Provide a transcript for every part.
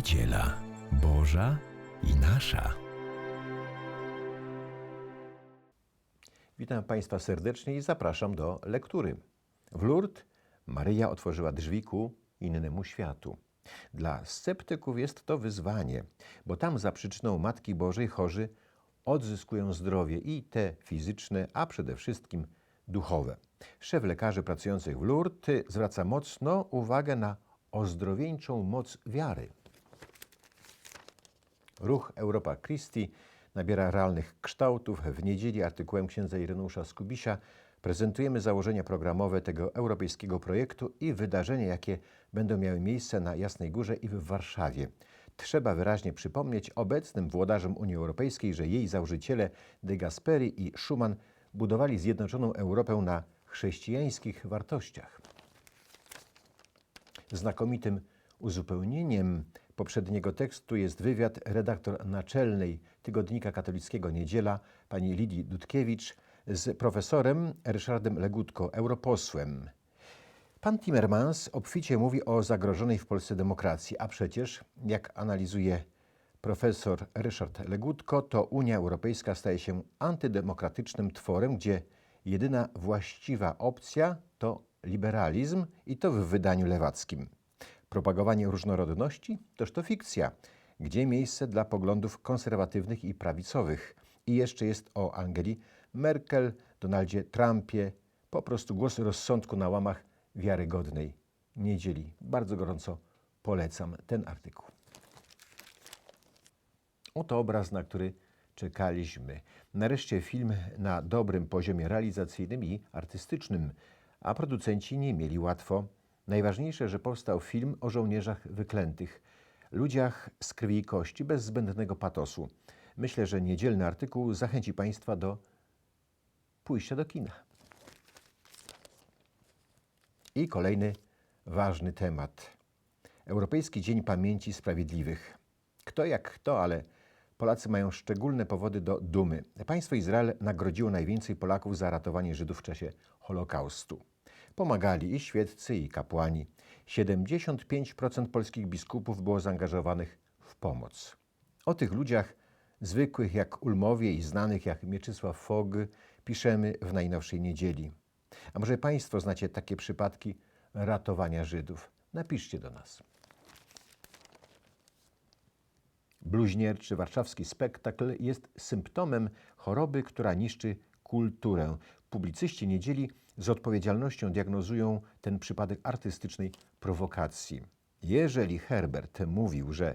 Niedziela Boża i nasza. Witam Państwa serdecznie i zapraszam do lektury. W Lourdes Maryja otworzyła drzwi ku innemu światu. Dla sceptyków jest to wyzwanie, bo tam za przyczyną Matki Bożej chorzy odzyskują zdrowie i te fizyczne, a przede wszystkim duchowe. Szef lekarzy pracujących w Lourdes zwraca mocno uwagę na ozdrowieńczą moc wiary. Ruch Europa Christi nabiera realnych kształtów. W niedzieli artykułem księdza Ireneusza Skubisia prezentujemy założenia programowe tego europejskiego projektu i wydarzenia, jakie będą miały miejsce na Jasnej Górze i w Warszawie. Trzeba wyraźnie przypomnieć obecnym włodarzom Unii Europejskiej, że jej założyciele De Gasperi i Schuman budowali zjednoczoną Europę na chrześcijańskich wartościach. Znakomitym uzupełnieniem poprzedniego tekstu jest wywiad redaktor naczelnej Tygodnika Katolickiego Niedziela pani Lidii Dudkiewicz z profesorem Ryszardem Legutko, europosłem. Pan Timmermans obficie mówi o zagrożonej w Polsce demokracji, a przecież, jak analizuje profesor Ryszard Legutko, to Unia Europejska staje się antydemokratycznym tworem, gdzie jedyna właściwa opcja to liberalizm i to w wydaniu lewackim. Propagowanie różnorodności toż to fikcja, gdzie miejsce dla poglądów konserwatywnych i prawicowych. I jeszcze jest o Angeli Merkel, Donaldzie Trumpie, po prostu głos rozsądku na łamach wiarygodnej niedzieli. Bardzo gorąco polecam ten artykuł. Oto obraz, na który czekaliśmy. Nareszcie film na dobrym poziomie realizacyjnym i artystycznym, a producenci nie mieli łatwo. Najważniejsze, że powstał film o żołnierzach wyklętych, ludziach z krwi i kości, bez zbędnego patosu. Myślę, że niedzielny artykuł zachęci Państwa do pójścia do kina. I kolejny ważny temat. Europejski Dzień Pamięci Sprawiedliwych. Kto jak kto, ale Polacy mają szczególne powody do dumy. Państwo Izrael nagrodziło najwięcej Polaków za ratowanie Żydów w czasie Holokaustu. Pomagali i świeccy, i kapłani. 75% polskich biskupów było zaangażowanych w pomoc. O tych ludziach, zwykłych jak Ulmowie i znanych jak Mieczysław Fog, piszemy w najnowszej niedzieli. A może Państwo znacie takie przypadki ratowania Żydów? Napiszcie do nas. Bluźnierczy warszawski spektakl jest symptomem choroby, która niszczy kulturę. Publicyści niedzieli z odpowiedzialnością diagnozują ten przypadek artystycznej prowokacji. Jeżeli Herbert mówił, że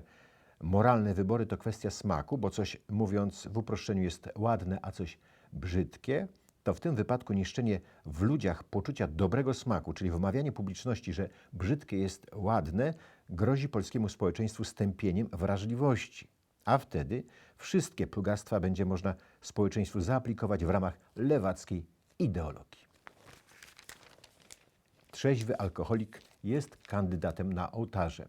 moralne wybory to kwestia smaku, bo coś mówiąc w uproszczeniu jest ładne, a coś brzydkie, to w tym wypadku niszczenie w ludziach poczucia dobrego smaku, czyli wmawianie publiczności, że brzydkie jest ładne, grozi polskiemu społeczeństwu stępieniem wrażliwości. A wtedy wszystkie plugastwa będzie można społeczeństwu zaaplikować w ramach lewackiej ideologii. Trzeźwy alkoholik jest kandydatem na ołtarze.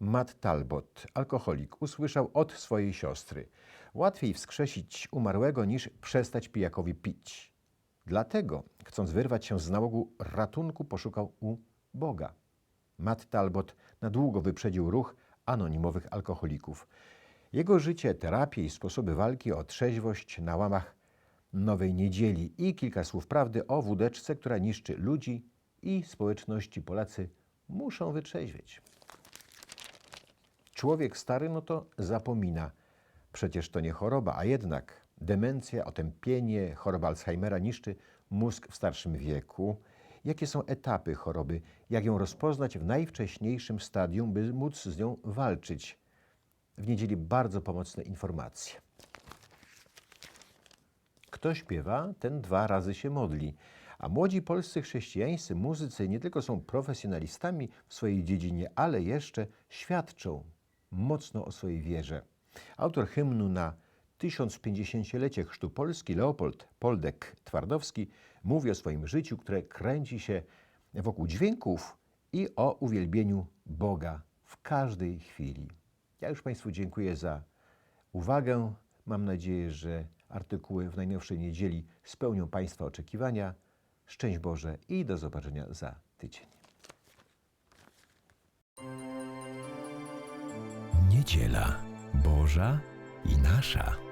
Matt Talbot, alkoholik, usłyszał od swojej siostry: Łatwiej wskrzesić umarłego niż przestać pijakowi pić. Dlatego, chcąc wyrwać się z nałogu ratunku, poszukał u Boga. Matt Talbot na długo wyprzedził ruch anonimowych alkoholików. Jego życie, terapie i sposoby walki o trzeźwość na łamach Nowej Niedzieli i kilka słów prawdy o wódeczce, która niszczy ludzi i społeczności. Polacy muszą wytrzeźwieć. Człowiek stary, no to zapomina. Przecież to nie choroba, a jednak demencja, otępienie, choroba Alzheimera niszczy mózg w starszym wieku. Jakie są etapy choroby? Jak ją rozpoznać w najwcześniejszym stadium, by móc z nią walczyć? W niedzieli bardzo pomocne informacje. Kto śpiewa, ten dwa razy się modli. A młodzi polscy chrześcijańscy muzycy nie tylko są profesjonalistami w swojej dziedzinie, ale jeszcze świadczą mocno o swojej wierze. Autor hymnu na 1050-lecie chrztu Polski, Leopold Poldek Twardowski, mówi o swoim życiu, które kręci się wokół dźwięków i o uwielbieniu Boga w każdej chwili. Ja już Państwu dziękuję za uwagę. Mam nadzieję, że artykuły w najnowszej niedzieli spełnią Państwa oczekiwania. Szczęść Boże i do zobaczenia za tydzień. Niedziela Boża i nasza.